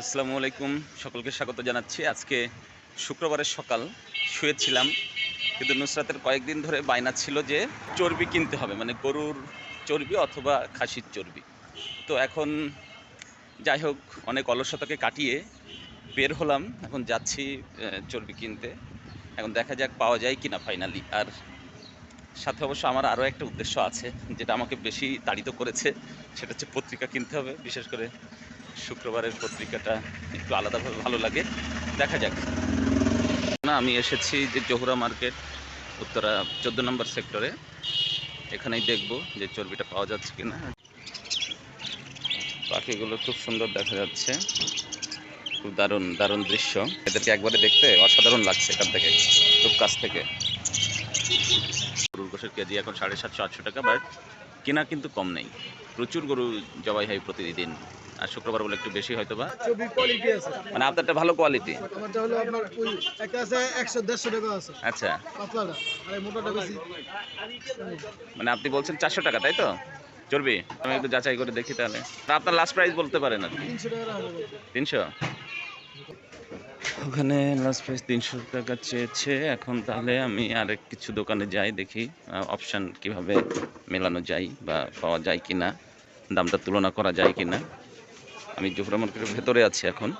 আসসালামু আলাইকুম, সকলকে স্বাগত জানাচ্ছি। আজকে শুক্রবারের সকাল, শুয়েছিলাম, কিন্তু নুসরাতের কয়েকদিন ধরে বায়না ছিল যে চর্বি কিনতে হবে মানে গরুর চর্বি অথবা খাসির চর্বি। তো এখন যাই হোক, অনেক অলসতাকে কাটিয়ে বের হলাম, এখন যাচ্ছি চর্বি কিনতে। এখন দেখা যাক পাওয়া যায় কিনা ফাইনালি আর সাথে অবশ্য আমার আরও একটা উদ্দেশ্য আছে, যেটা আমাকে বেশি তাড়িত করেছে, সেটা হচ্ছে পত্রিকা কিনতে হবে, বিশেষ করে শুক্রবারের পত্রিকাটা একটু আলাদাভাবে ভালো লাগে। দেখা যাক। না, আমি এসেছি যে জহুরা মার্কেট, উত্তরা চোদ্দ নম্বর সেক্টরে। এখানেই দেখব যে চর্বিটা পাওয়া যাচ্ছে কিনা। পাখিগুলো খুব সুন্দর দেখা যাচ্ছে। খুব দারুণ দারুণ দৃশ্য। এদেরকে একবারে দেখতে অসাধারণ লাগছে এখান থেকে, খুব কাছ থেকে। গরুর গোশের কেজি এখন সাড়ে সাতশো, আটশো টাকা, বাট কেনা কিন্তু কম নেই। প্রচুর গরু জবাই হয় প্রতিদিন। আর শুক্রবার বলে একটু বেশি হয়তো বা। কোয়ালিটি মানে আপনারটা ভালো কোয়ালিটি আমারটা হলো আপনার ওই একটা আছে একশো দেড়শো টাকা আছে। আচ্ছা। পাতলাটা আর মোটাটা বেশি। মানে আপনি বলছেন চারশো টাকা তাই তো? চর্বি? আমি একটু যাচাই করে দেখি তাহলে। আপনার লাস্ট প্রাইস বলতে পারেন আর তিনশো টাকা ওখানে লাস্ট প্রাইস তিনশো টাকা চেয়েছে। এখন তাহলে আমি আরেক কিছু দোকানে যাই দেখি অপশান কীভাবে মেলানো যায় বা পাওয়া যায় কি না দামটা তুলনা করা যায় কি না আমি জোহরা মার্কেটের ভেতরে আছি এখন।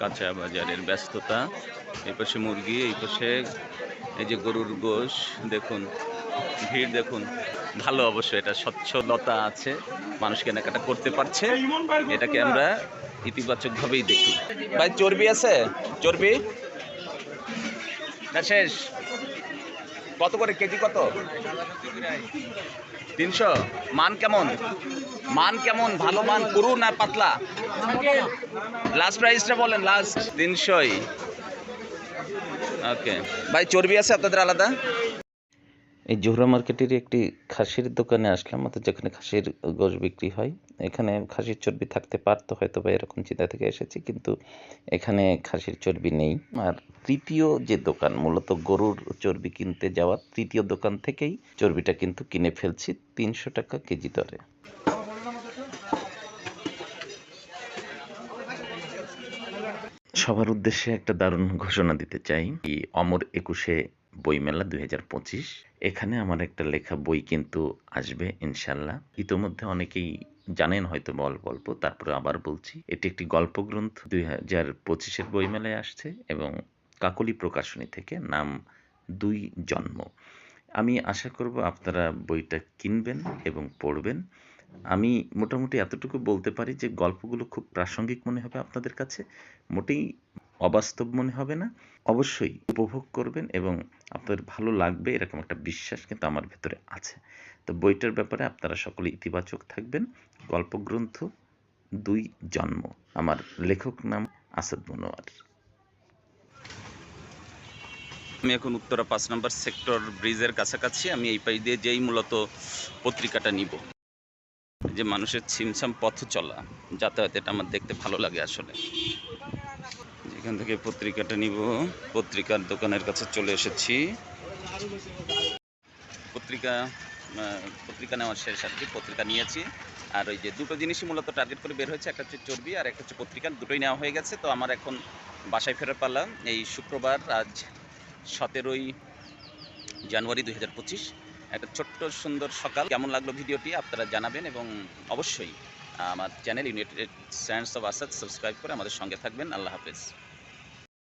কাঁচা বাজারের ব্যস্ততা, এই পাশে মুরগি, এই পাশে এই যে গরুর গোশ, দেখুন, ভিড় দেখুন, ভালো অবশ্যই এটা স্বচ্ছলতা আছে, মানুষ কেনাকাটা করতে পারছে, এটাকে আমরা ইতিবাচকভাবেই দেখি। ভাই, চর্বি আছে? চর্বি? না শেষ। কত করে? কেজি কত? তিনশো? মান কেমন? মান কেমন? ভালো মান, পুরু না পাতলা? লাস্ট প্রাইসটা বলেন লাস্ট তিনশোই। ওকে ভাই, চর্বি আছে আপনাদের আলাদা? এই জোহরা মার্কেটের একটি খাসির দোকানে আসলাম, অর্থাৎ যেখানে খাসির গোশ বিক্রি হয়। এখানে খাসির চর্বি থাকতে পারতো, হয়তো বা এরকম চিন্তা থেকে এসেছি, কিন্তু এখানে খাসির চর্বি নেই। আর তৃতীয় যে দোকান, মূলত গরুর চর্বি কিনতে যাওয়া তৃতীয় দোকান থেকেই চর্বিটা কিন্তু কিনে ফেলছি তিনশো টাকা কেজি দরে। সবার উদ্দেশ্যে একটা দারুণ ঘোষণা দিতে চাই অমর একুশে বইমেলা দুই হাজার পঁচিশ। এখানে আমার একটা লেখা বই কিন্তু আসবে, ইনশাল্লাহ। ইতোমধ্যে অনেকেই জানেন হয়তো বা অল্প অল্প, তারপরে আবার বলছি। এটি একটি গল্প গ্রন্থ দুই হাজার পঁচিশের বইমেলায় আসছে এবং কাকলি প্রকাশনী থেকে নাম দুই জন্ম। আমি আশা করব আপনারা বইটা কিনবেন এবং পড়বেন। আমি মোটামুটি এতটুকু বলতে পারি যে গল্পগুলো খুব প্রাসঙ্গিক মনে হবে আপনাদের কাছে। মোটেই অবাস্তব মনে হবে না? অবশ্যই উপভোগ করবেন এবং আপনাদের ভালো লাগবে এরকম একটা বিশ্বাস কিন্তু আমার ভেতরে আছে। তো বইটার ব্যাপারে আপনারা সকলে ইতিবাচক থাকবেন। গল্পগ্রন্থ দুই জন্ম। আমার লেখক নাম আসাদ মনোয়ার। আমি এখন উত্তরা পাঁচ নম্বর সেক্টর ব্রিজের কাছাকাছি। আমি এই পাই দিয়ে যেই মূলত পত্রিকাটা নিব। যে মানুষের ছিমছাম পথ চলা, যাতায়াত, এটা আমার দেখতে ভালো লাগে আসলে। যেখান থেকে পত্রিকাটা নিব। পত্রিকার দোকানের কাছে চলে এসেছি। পত্রিকা পত্রিকা নেওয়ার শেষ আর কি, পত্রিকা নিয়েছি। আর ওই যে দুটো জিনিসই মূলত টার্গেট করে বের হয়েছে, একটা হচ্ছে চর্বি আর একটা হচ্ছে পত্রিকা, দুটোই নেওয়া হয়ে গেছে। তো আমার এখন বাসায় ফেরার পালা। এই শুক্রবার, আজ সতেরোই জানুয়ারি দুই হাজার পঁচিশ। একটা ছোট্ট সুন্দর সকাল। কেমন লাগল ভিডিওটি আপনারা জানাবেন এবং অবশ্যই আমার channel United Stands of Asad subscribe করে আমাদের সঙ্গে থাকবেন। আল্লাহ হাফেজ।